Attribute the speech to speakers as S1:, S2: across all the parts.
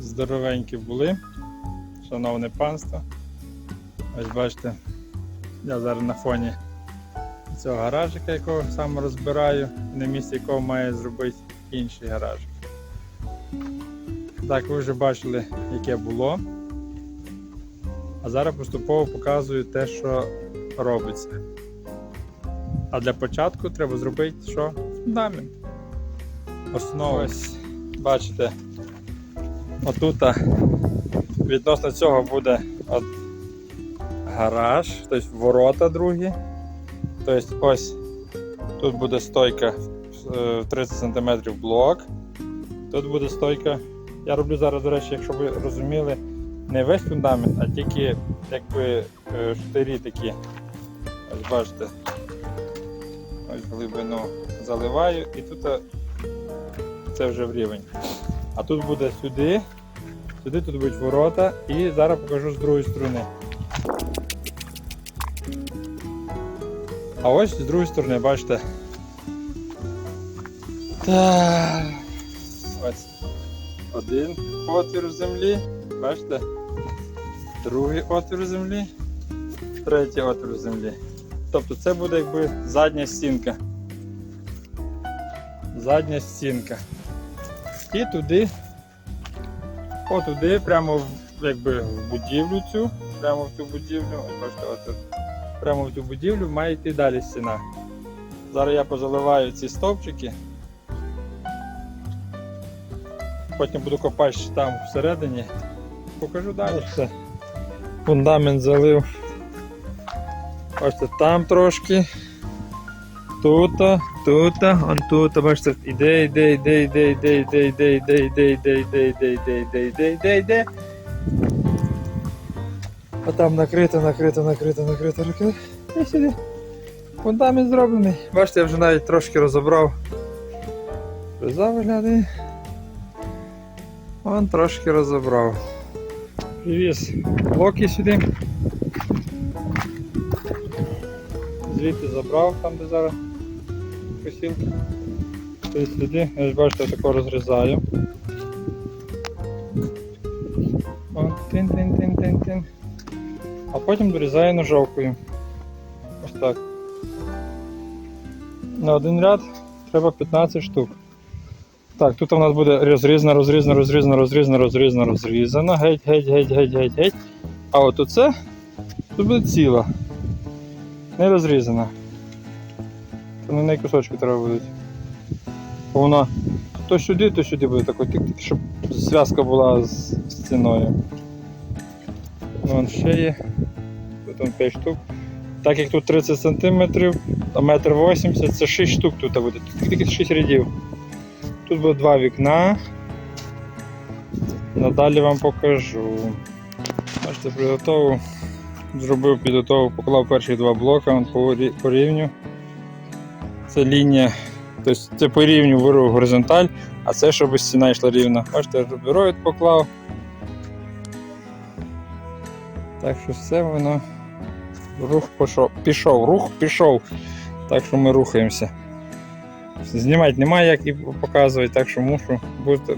S1: Здоровенькі були, шановне панство. Ось бачите, я зараз на фоні цього гаражика, якого сам розбираю, на місці якого має зробити інший гаражик. Так, ви вже бачили, яке було. А зараз поступово показую те, що робиться. А для початку треба зробити що? Фундамент. Основу. Ось, бачите, отут відносно цього буде от гараж, тобто ворота другі. Тобто ось тут буде стойка е, в 30 см блок. Тут буде стойка. Я роблю зараз, до речі, якщо ви розуміли, не весь фундамент, а тільки якби е, штирі такі. Ось бачите. Ось глибину заливаю і тут е, це вже в рівень. А тут буде сюди, сюди тут будуть ворота і зараз покажу з другої сторони. А ось з другої сторони, бачите. Так. Ось один отвір в землі, бачите? Другий отвір в землі, третій отвір в землі. Тобто це буде якби задня стінка. Задня стінка. І туди, отуди, прямо в, якби в будівлю цю, прямо в ту будівлю, бачите, отут, прямо в ту будівлю має йти далі стіна. Зараз я позаливаю ці стовпчики. Потім буду копати там всередині. Покажу далі все. Фундамент залив. Це там трошки. Тут, тут, он тут, бачите, іде, іде, іде, іде, іде, іде, іде, іде, іде, іде, іде, іде, іде, іде, іде, іде, іде. А там накрито, накрито, накрито, накрито, накрито. І сюди. Фундамент зроблений. Бачите, я вже навіть трошки розібрав. Фреза виглядає. Вон трошки розібрав. Привіз блоки сюди. Звідти забрав там, де зараз посілка. Тобто сюди, ось бачите, тако розрізаю. О, тин-тин-тин-тин-тин. А потім дорізаю ножовкою. Ось так. На один ряд треба 15 штук. Так, тут у нас буде розрізано, розрізано, розрізано, розрізано, розрізано, розрізано. Геть, геть, геть, геть, геть, геть. А от оце тут буде ціла. Не розрізана. То на неї кусочки треба будуть. Вона то сюди, то сюди буде такий тик-тик, щоб зв'язка була з стіною. Вон ще є. Тут 5 штук. Так як тут 30 см, а метр 80 це 6 штук тут буде. Тут тільки 6 рядів. Тут буде два вікна. Надалі вам покажу. Бачите, приготував, зробив підготовку, поклав перші два блока вон по рівню. Це лінія, тобто це по рівню вирвав горизонталь, а це щоб стіна йшла рівно. Бачите, рубероїд поклав. Так що все воно рух пішов, пішов, рух пішов. Так що ми рухаємося. Знімати немає як і показувати, так що мушу,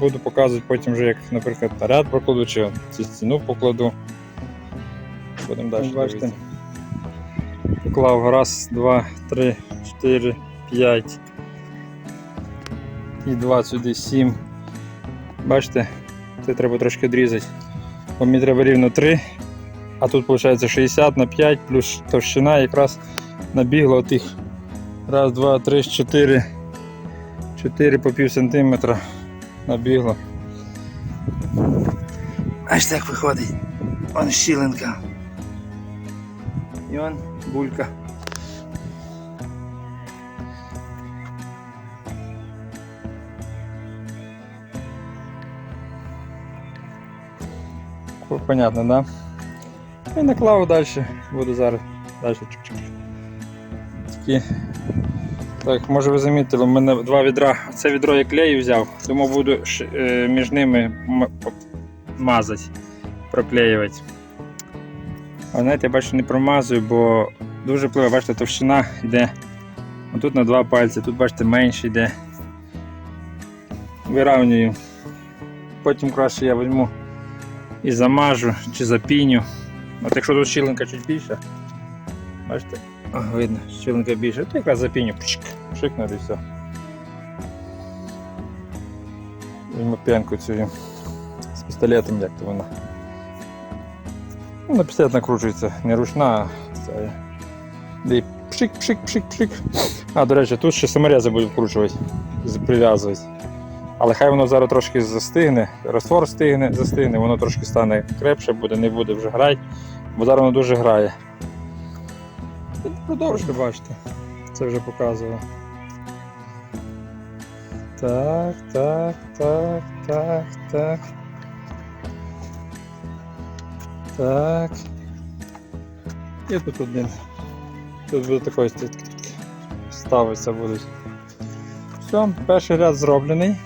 S1: буду, показувати потім вже, як, наприклад, ряд прокладу чи цю стіну покладу. Будемо далі. Бачите. Поклав раз, два, три, чотири, п'ять. І два сюди, сім. Бачите, це треба трошки відрізати. Бо мені треба рівно 3, а тут виходить 60 на 5 плюс товщина якраз набігла тих. Раз, два, три, чотири. 4 по пів сантиметра набігло. Аж так виходить. Вон щілинка. І булька. Понятно, да? І наклав далі. Буду зараз далі чик-чик. Такі так, може ви замітили, у мене два відра. Це відро я клею взяв, тому буду е, між ними мазати, проклеювати. А знаєте, я бачу не промазую, бо дуже пливе, бачите, товщина йде тут на два пальці, тут бачите менше йде. Вирівнюю. Потім краще я візьму і замажу чи запіню. От якщо тут щілинка чуть більша, бачите, О, видно, щілинка більша, то якраз запіню, пшик, і все. Візьму пенку цю з пістолетом, як то вона. Ну, на пістолет накручується, не ручна, це. І пшик, пшик, пшик, пшик. А, до речі, тут ще саморези будуть вкручувати, прив'язувати. Але хай воно зараз трошки застигне, розтвор стигне, застигне, воно трошки стане крепше, буде, не буде вже грати, бо зараз воно дуже грає. Продовжуйте, бачите. Це вже показував. Так, так, так, так, так. Так. І тут один. Тут буде такий ставиться будуть. Все, перший ряд зроблений.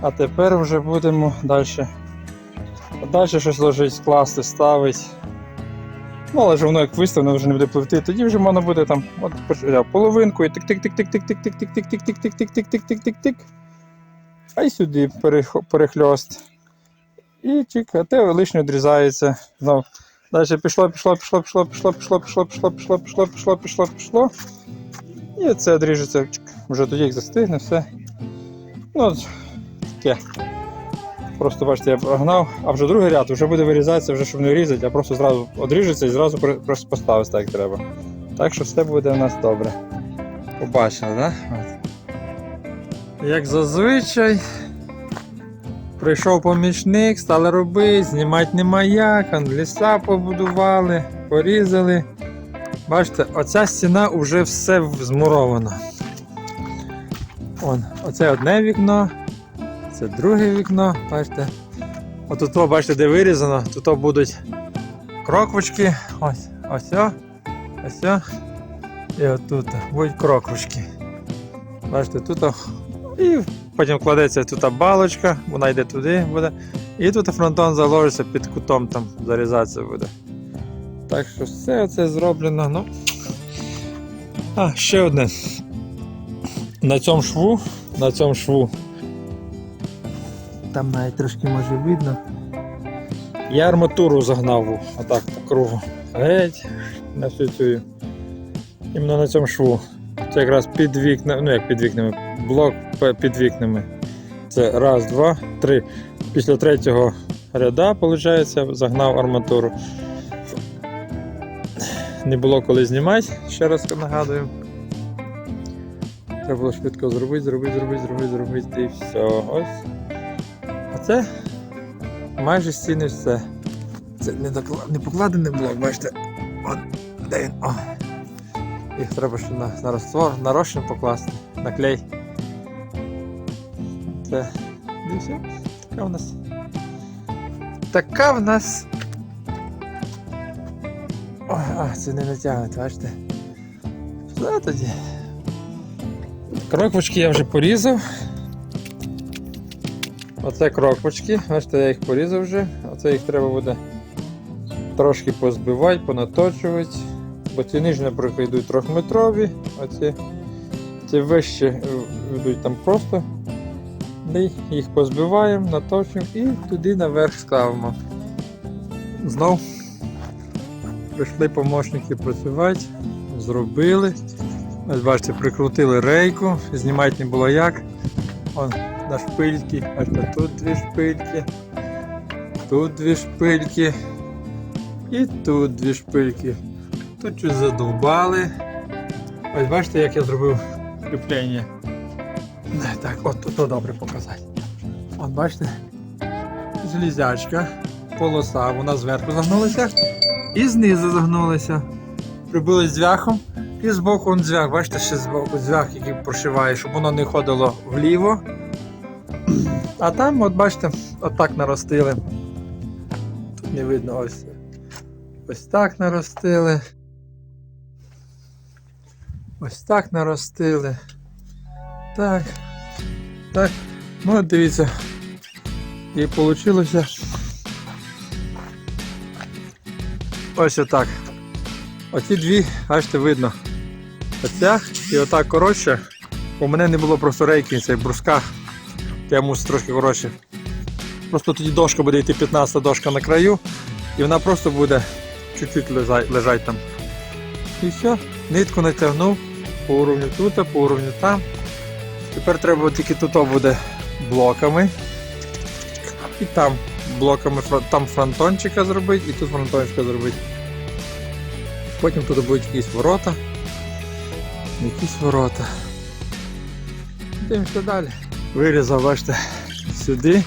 S1: А тепер вже будемо далі. Далі щось ложить, скласти, ставити. Ну, але ж воно як виставлено, вже не буде пливти, тоді вже можна буде там от половинку і тик-тик-тик-тик-тик-тик-тик-тик-тик-тик-тик-тик-тик-тик-тик-тик. А й сюди перех- перехльост. І а те лишнє відрізається. Знов. Далі пішло, пішло, пішло, пішло, пішло, пішло, пішло, пішло, пішло, пішло, пішло, пішло, пішло. І це відріжеться. Вже тоді як застигне, все. Ну, таке. Просто бачите, я прогнав, а вже другий ряд вже буде вирізатися, вже щоб не різати, а просто зразу одріжеться і зразу просто поставиться так як треба. Так що все буде у нас добре. Побачили, так? Як зазвичай. Прийшов помічник, стали робити, знімати нема як, ліса побудували, порізали. Бачите, оця стіна вже все змурована. Он, оце одне вікно, це друге вікно, бачите. Отут, бачите, де вирізано, тут будуть кроквочки. Ось, ось, ось. І отут будуть кроквочки. Бачите, тут і потім кладеться тут балочка, вона йде туди буде. І тут фронтон заложиться під кутом, там зарізатися буде. Так що все це зроблено. Ну. А, ще одне. На цьому шву, на цьому шву. Там навіть трошки може видно. Я арматуру загнав отак по кругу. Геть на всю цю. Іменно на цьому шву. Це якраз під вікнами, ну як під вікнами, блок під вікнами. Це раз, два, три. Після третього ряда, виходить, загнав арматуру. Не було коли знімати, ще раз нагадую. Треба було швидко зробити, зробити, зробити, зробити, зробити і все. Ось. А це майже стіни все. Це не, докла... не покладений блок, бачите. От, де він? О. Їх треба ще на, на розтвор, на розчин покласти, на клей. Це. Все. Така в нас. Така в нас. А, це не натягне, бачите. Все тоді. Кроквочки я вже порізав. Оце кроквочки, бачите, я їх порізав вже. Оце їх треба буде трошки позбивати, понаточувати. Бо ці нижні, наприклад, йдуть трьохметрові, а ці, ці вищі йдуть там просто. Ми їх позбиваємо, наточуємо і туди наверх ставимо. Знов прийшли помощники працювати, зробили. Ось бачите, прикрутили рейку, знімати не було як. Вон на шпильки, бачите, тут дві шпильки, тут дві шпильки і тут дві шпильки. Тут щось задовбали. Ось бачите, як я зробив кріплення. Так, от тут добре показати. От бачите, железячка, полоса, вона зверху загнулася і знизу загнулася. Прибили звяхом і збоку он зв'як, бачите, ще збоку зв'як, який прошиває, щоб воно не ходило вліво. А там, от бачите, отак наростили. Тут не видно ось. Ось так наростили. Ось так наростили. Так. Так. Ну от дивіться. І вийшло. Ось отак. Оці дві, бачите, видно. оцях і отак коротше. У мене не було просто рейки, цей бруска. Я мусив трошки коротше. Просто тоді дошка буде йти 15 дошка на краю, і вона просто буде чуть-чуть лежать там. І все, нитку натягнув по уровню тут, по уровню там. Тепер треба тільки тут буде блоками. І там блоками там фронтончика зробити, і тут фронтончика зробити. Потім тут будуть якісь ворота. Якісь ворота. Дивимося далі. Вирізав, бачите, сюди.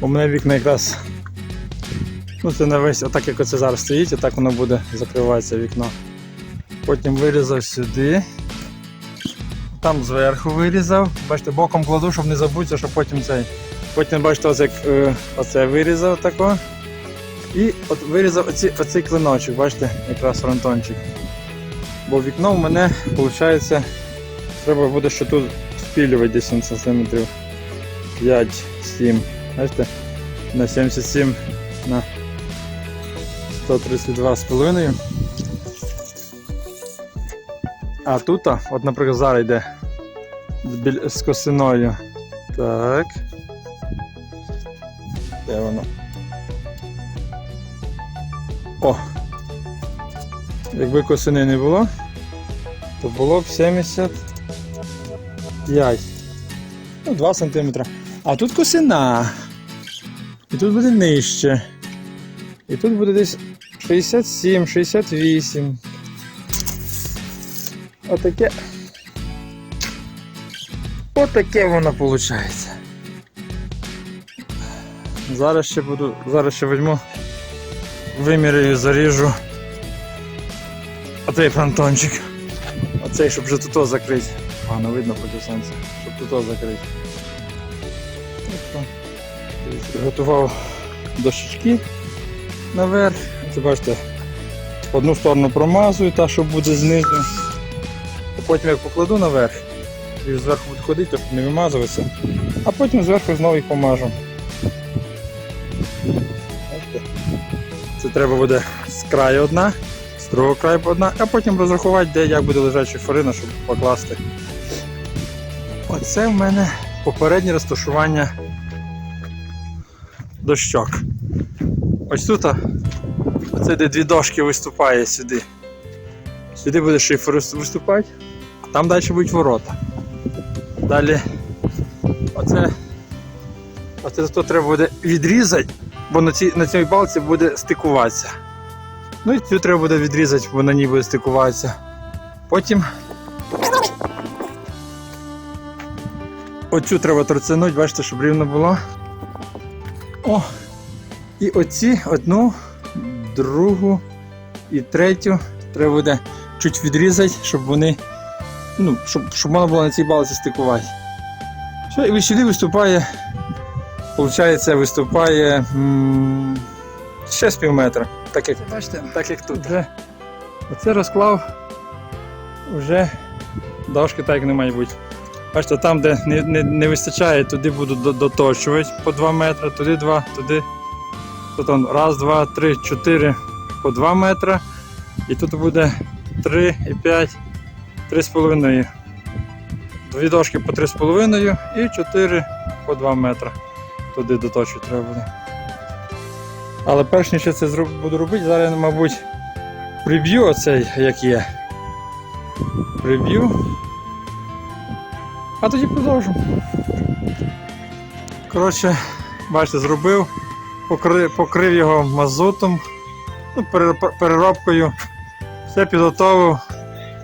S1: У мене вікна якраз. Ну це не весь, отак як оце зараз стоїть, отак воно буде закриватися вікно. Потім вирізав сюди. Там зверху вирізав. Бачите, боком кладу, щоб не забутися, щоб потім цей. Потім бачите, ось як е, оце вирізав тако. І от вирізав оці, оцей клиночок, бачите, якраз фронтончик. Бо вікно в мене, виходить, треба буде ще тут спілювати десь на сантиметрів 5-7. Бачите? На 77 на 132,5. А тут, от, наприклад, зараз йде з косиною. Так. Де воно? О! Якби косини не було, то було б 75. Ну, 2 см. А тут косина. І тут буде нижче. І тут буде десь 67, 68. Отаке. Отаке воно виходить. Зараз ще буду, зараз ще візьму, виміряю, заріжу. Оцей фронтончик. Оцей, щоб вже тут закрити. Погано видно проти сонця, щоб тут закрити. Готував дощечки наверх. Це бачите, одну сторону промазую, та що буде знизу. Потім як покладу наверх, і зверху буде ходити, щоб не вимазуватися. А потім зверху знову їх помажу. Це треба буде з краю одна, з другого краю одна, а потім розрахувати, де як буде лежати шиферина, щоб покласти. Оце в мене попереднє розташування дощок. Ось тут, оце де дві дошки виступає сюди. Сюди буде шифер виступати, там далі будуть ворота. Далі оце, оце тут треба буде відрізати, бо на цій, на цій балці буде стикуватися. Ну і цю треба буде відрізати, бо на ній буде стикуватися. Потім оцю треба торцянути, бачите, щоб рівно було. О! І оці одну, другу і третю треба буде чуть відрізати, щоб вони. Ну, щоб, щоб можна було на цій балці стикувати. Все, і сюди виступає. Получається, виступає м, ще з пів метра. Так як, бачите, так як тут. Вже оце розклав, вже дошки так не має бути. Бачите, там, де не, не, не вистачає, туди буду доточувати по 2 метри, туди 2, туди. Тут там раз, два, три, чотири по 2 метри. І тут буде 3 і 5, 3,5. Дві дошки по 3,5 і 4 по 2 метри. Туди доточувати треба буде. Але перш ніж я це буду робити, зараз мабуть, приб'ю оцей, як є. Приб'ю. А тоді продовжимо. Коротше, бачите, зробив, покрив, покрив його мазутом, ну, переробкою. Все підготовив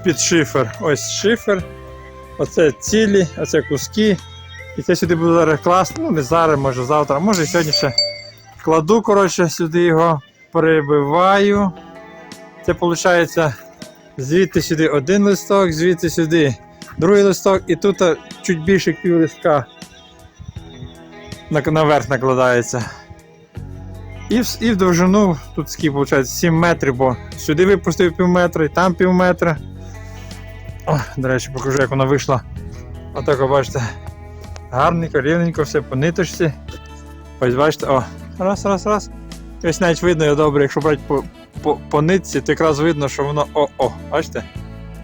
S1: під шифер. Ось шифер. Оце цілі, оце куски. І це сюди буду зараз класти. Ну, не зараз, може завтра, може і сьогодні ще кладу, коротше, сюди його прибиваю. Це виходить звідти сюди один листок, звідти сюди другий листок, і тут чуть більше пів листка наверх накладається. І в, і в довжину тут скільки виходить 7 метрів, бо сюди випустив пів метра, і там пів метра. О, до речі, покажу, як воно вийшло. Отак, бачите, гарненько, рівненько, все по ниточці. Ось бачите, о, раз, раз, раз. Ось навіть видно його добре, якщо брати по, по, по нитці, то якраз видно, що воно о-о, бачите?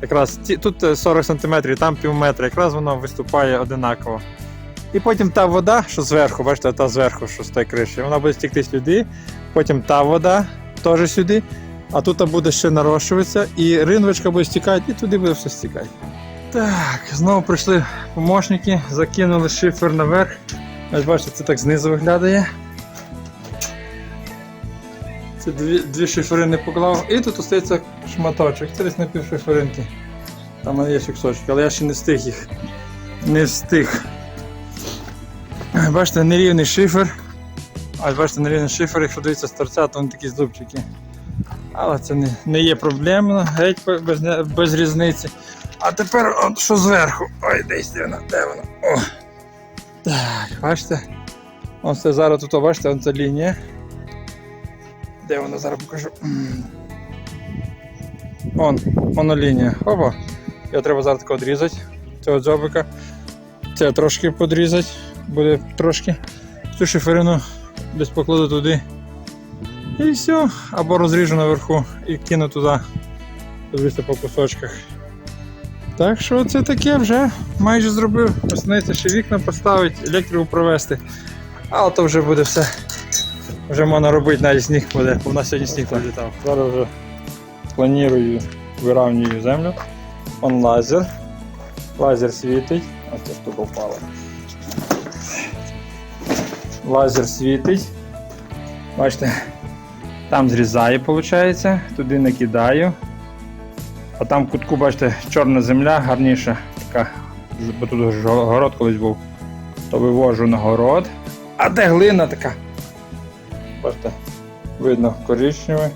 S1: Якраз ті, тут е, 40 см, там пів метра, якраз воно виступає одинаково. І потім та вода, що зверху, бачите, та зверху, що з тої криші, вона буде стікти сюди, потім та вода теж сюди, а тут буде ще нарощуватися, і ринвочка буде стікати, і туди буде все стікати. Так, знову прийшли помощники, закинули шифер наверх. Ось бачите, це так знизу виглядає. Це дві, дві шиферини поклав, і тут остається шматочок. Це десь на пів шиферинки. Там є ще кусочки, але я ще не встиг їх. Не встиг. Бачите, нерівний шифер. Ось бачите, нерівний шифер, якщо дивитися з торця, то вони такі зубчики. Але це не, не є проблемно, геть без, без різниці. А тепер от що зверху. Ой, десь де воно, де воно. О. Так, бачите? Ось зараз тут, бачите, ось лінія. Де вона зараз покажу. М. Вон, воно лінія. Опа. Його треба зараз тако відрізати. Цього дзьобика. Це трошки подрізати. Буде трошки. Цю шиферину десь покладу туди. І все. Або розріжу наверху і кину туди. Дивлюся по кусочках. Так що це таке вже майже зробив. Останеться ще вікна поставити, електрику провести. Але то вже буде все. Вже можна робити, навіть сніг буде, бо у нас сьогодні сніг прилітав. Зараз вже планую, вирівнюю землю. Он лазер. Лазер світить. Ось ця штука впала. Лазер світить. Бачите, там зрізаю, виходить, туди накидаю. А там в кутку, бачите, чорна земля гарніша, така, бо тут город колись був. То вивожу на город. А де глина така? Бачите, видно коричневе,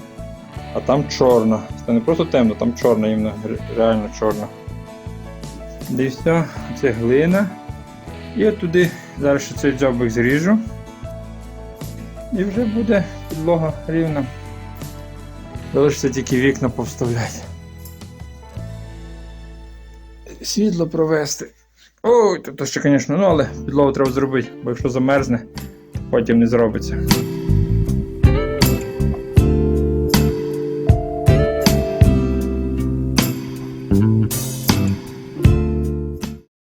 S1: а там чорна. Це не просто темно, там чорна, іменно реально чорна. І все, це глина. І от туди зараз ще цей дзьобик зріжу. І вже буде підлога рівна. Залишиться тільки вікна повставляти. Світло провести. Ой, тут ще, звісно, ну але підлогу треба зробити, бо якщо замерзне, потім не зробиться.